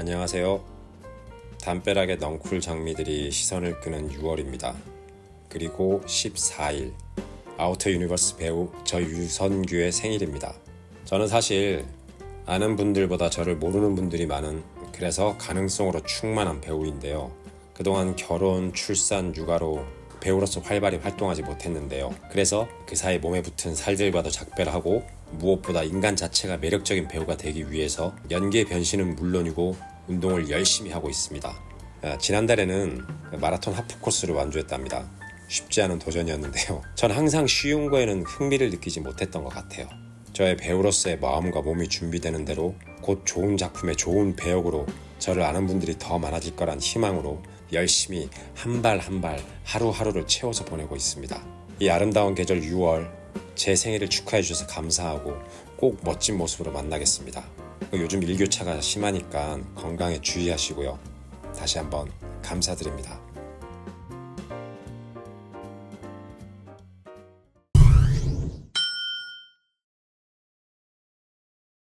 안녕하세요. 담벼락의 넝쿨 장미들이 시선을 끄는 6월입니다. 그리고 14일 아우터 유니버스 배우 저 유선규의 생일입니다. 저는 사실 아는 분들보다 저를 모르는 분들이 많은 그래서 가능성으로 충만한 배우인데요. 그동안 결혼, 출산, 육아로 배우로서 활발히 활동하지 못했는데요. 그래서 그 사이 몸에 붙은 살들과도 작별을 하고 무엇보다 인간 자체가 매력적인 배우가 되기 위해서 연기의 변신은 물론이고 운동을 열심히 하고 있습니다. 아, 지난달에는 마라톤 하프 코스를 완주했답니다. 쉽지 않은 도전이었는데요. 전 항상 쉬운 거에는 흥미를 느끼지 못했던 것 같아요. 저의 배우로서의 마음과 몸이 준비되는 대로 곧 좋은 작품의 좋은 배역으로 저를 아는 분들이 더 많아질 거란 희망으로 열심히 한 발 한 발 하루하루를 채워서 보내고 있습니다. 이 아름다운 계절 6월 제 생일을 축하해 주셔서 감사하고 꼭 멋진 모습으로 만나겠습니다. 요즘 일교차가 심하니까 건강에 주의하시고요. 다시 한번 감사드립니다.